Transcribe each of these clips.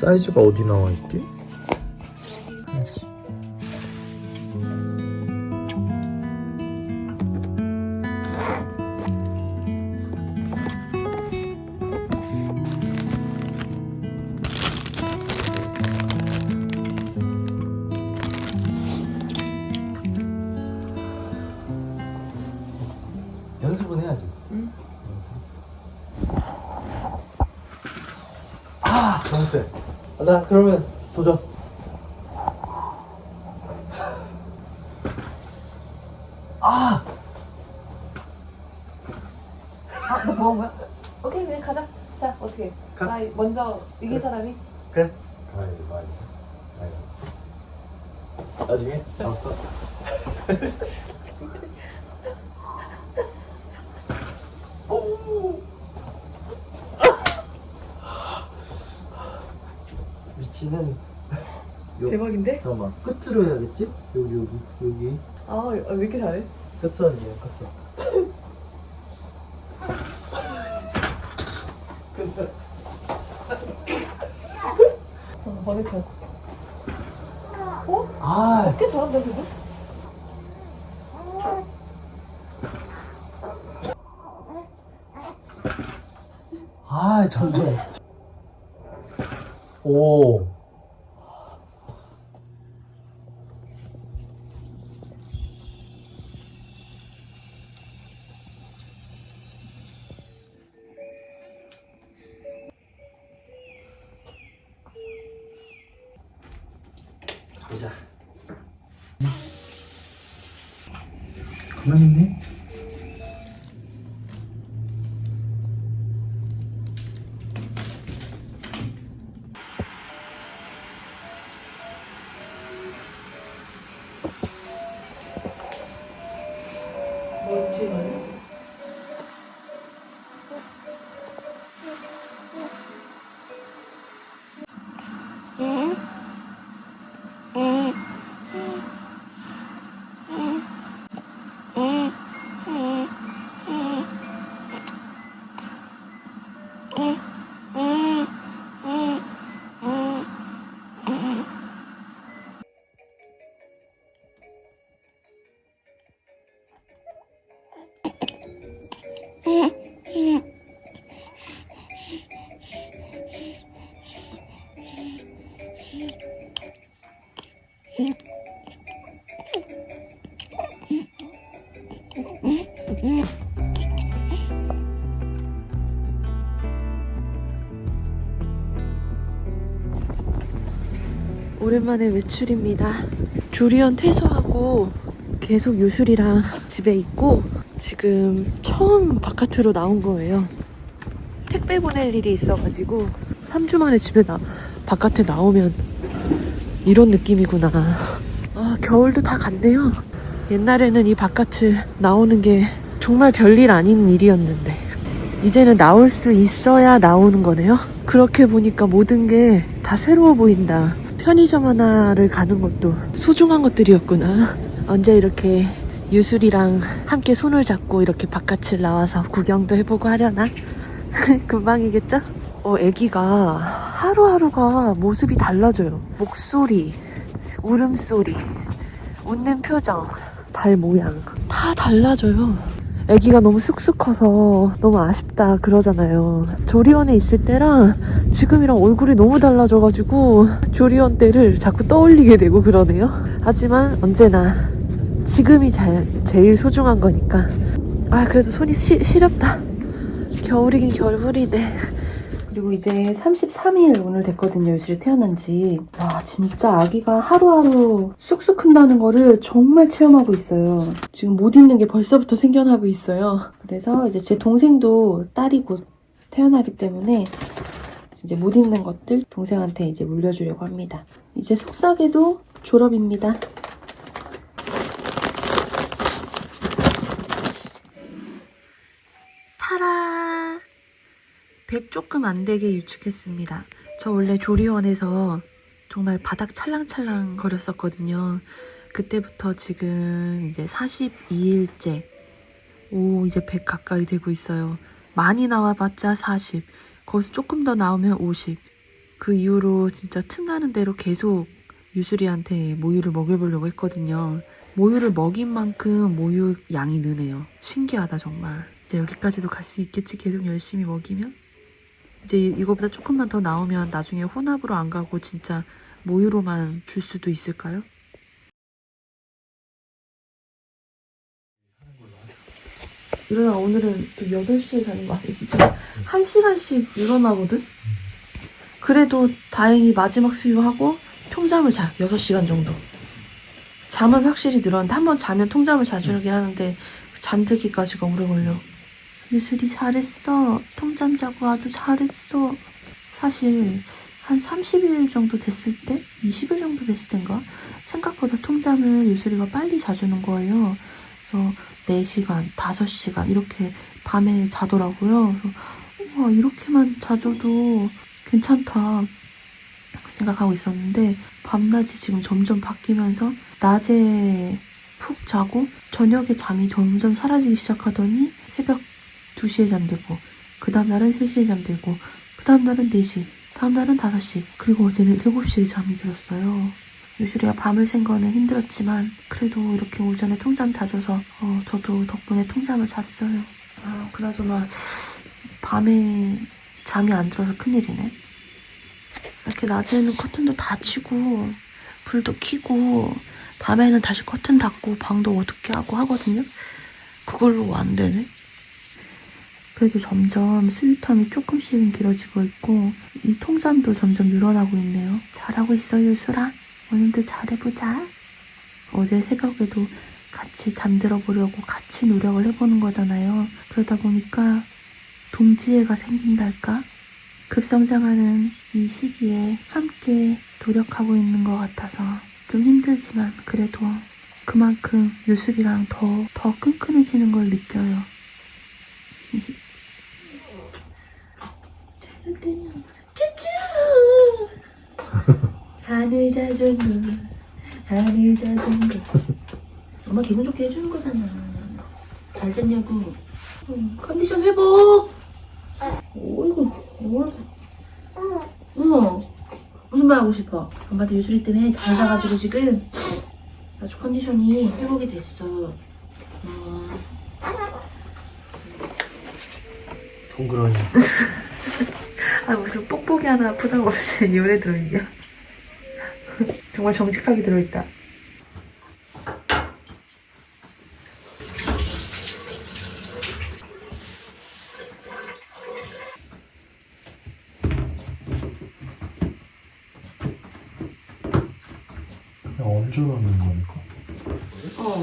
사이즈가 어디 나와 있지? 나 그러면 도전. 아, 아, 너 뭐한 거야? 오케이, 그냥 가자. 자, 어떻게? 가. 나 먼저 이긴 사람이? 그래. 가위바위보. 가위바위보. 나중에 알았어. 오! 위치는 요, 대박인데? 잠깐만 끝으로 해야겠지? 여기 여기 여기 아, 아, 왜 이렇게 잘해? 끝선이에요 끝선 끝났어 어, 머리카락. 어? 아 꽤 잘한다, 그거? 아, 점점. 오. 가만히 있네. 오랜만에 외출입니다. 조리원 퇴소하고 계속 유술이랑 집에 있고 지금 처음 바깥으로 나온 거예요. 택배 보낼 일이 있어가지고 3주 만에 집에 나 바깥에 나오면 이런 느낌이구나. 아 겨울도 다 갔네요. 옛날에는 이 바깥을 나오는 게 정말 별일 아닌 일이었는데 이제는 나올 수 있어야 나오는 거네요. 그렇게 보니까 모든 게 다 새로워 보인다. 편의점 하나를 가는 것도 소중한 것들이었구나. 언제 이렇게 유술이랑 함께 손을 잡고 이렇게 바깥을 나와서 구경도 해보고 하려나? 금방이겠죠? 어, 애기가 하루하루가 모습이 달라져요. 목소리, 울음소리, 웃는 표정, 발 모양 다 달라져요. 아기가 너무 쑥쑥 커서 너무 아쉽다 그러잖아요. 조리원에 있을 때랑 지금이랑 얼굴이 너무 달라져가지고 조리원 때를 자꾸 떠올리게 되고 그러네요. 하지만 언제나 지금이 자, 제일 소중한 거니까. 아 그래도 손이 시, 시렵다. 겨울이긴 겨울이네. 그리고 이제 33일 오늘 됐거든요. 유슬이 태어난 지. 와, 진짜 아기가 하루하루 쑥쑥 큰다는 거를 정말 체험하고 있어요. 지금 못 입는 게 벌써부터 생겨나고 있어요. 그래서 이제 제 동생도 딸이 곧 태어나기 때문에 이제 못 입는 것들 동생한테 이제 물려주려고 합니다. 이제 속삭여도 졸업입니다. 타라! 100 조금 안 되게 유축했습니다. 저 원래 조리원에서 정말 바닥 찰랑찰랑 거렸었거든요. 그때부터 지금 이제 42일째. 오, 이제 100 가까이 되고 있어요. 많이 나와봤자 40. 거기서 조금 더 나오면 50. 그 이후로 진짜 틈나는 대로 계속 유수리한테 모유를 먹여보려고 했거든요. 모유를 먹인 만큼 모유 양이 느네요. 신기하다, 정말. 이제 여기까지도 갈 수 있겠지, 계속 열심히 먹이면? 이제 이거보다 조금만 더 나오면 나중에 혼합으로 안 가고 진짜 모유로만 줄 수도 있을까요? 이러다 오늘은 또 8시에 자는 거 아니겠죠? 1시간씩 늘어나거든? 그래도 다행히 마지막 수유하고 통잠을 자, 6시간 정도. 잠은 확실히 늘었는데 한 번 자면 통잠을 자주긴 하는데 잠들기까지가 오래 걸려. 유슬이 잘했어. 통잠 자고 아주 잘했어. 사실 한 30일 정도 됐을 때, 20일 정도 됐을 때인가 생각보다 통잠을 유슬이가 빨리 자주는 거예요. 그래서 4시간, 5시간 이렇게 밤에 자더라고요. 그래서 우와 이렇게만 자줘도 괜찮다 생각하고 있었는데 밤낮이 지금 점점 바뀌면서 낮에 푹 자고 저녁에 잠이 점점 사라지기 시작하더니 새벽 2시에 잠들고 그 다음날은 3시에 잠들고 그 다음날은 4시 다음날은 5시 그리고 어제는 7시에 잠이 들었어요 유슈리가 밤을 샌 거는 힘들었지만 그래도 이렇게 오전에 통잠 자줘서 어, 저도 덕분에 통잠을 잤어요 아 그나저나 밤에 잠이 안 들어서 큰일이네 이렇게 낮에는 커튼도 닫히고 불도 켜고 밤에는 다시 커튼 닫고 방도 어둡게 하고 하거든요. 그걸로 안 되네. 그래도 점점 수유텀이 조금씩은 길어지고 있고 이 통잠도 점점 늘어나고 있네요. 잘하고 있어 유수라. 오늘도 잘해보자. 어제 새벽에도 같이 잠들어 보려고 같이 노력을 해보는 거잖아요. 그러다 보니까 동지애가 생긴달까? 급성장하는 이 시기에 함께 노력하고 있는 것 같아서 좀 힘들지만 그래도 그만큼 유술이랑 더, 더 끈끈해지는 걸 느껴요. 하늘 물, 하늘 물. 엄마 기분 좋게 해주는 거잖아. 잘 잤냐고. 응, 컨디션 회복! 어이구, 어이구. 어. 무슨 말 하고 싶어? 엄마도 유수리 때문에 잘 자가지고 지금 아주 컨디션이 회복이 됐어. 어. 동그라미. 아 무슨 뽁뽁이 하나 포장 없이 이번에 들어있냐? 정말 정직하게 들어있다. 언제 넣는 거니까? 어,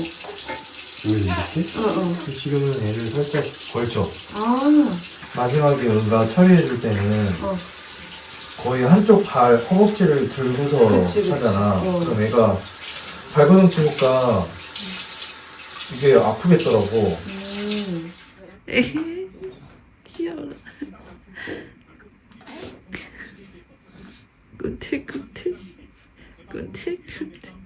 왜 이렇게? 어, 어. 지금은 애를 살짝 걸쳐. 아, 마지막에 우리가 처리해줄 때는 어. 거의 한쪽 발 허벅지를 들고서 그치, 그치. 하잖아. 어. 그럼 애가 발버둥 치니까 이게 아프겠더라고. 음. 귀여워. 꾸틀꾸틀, 꾸틀꾸틀.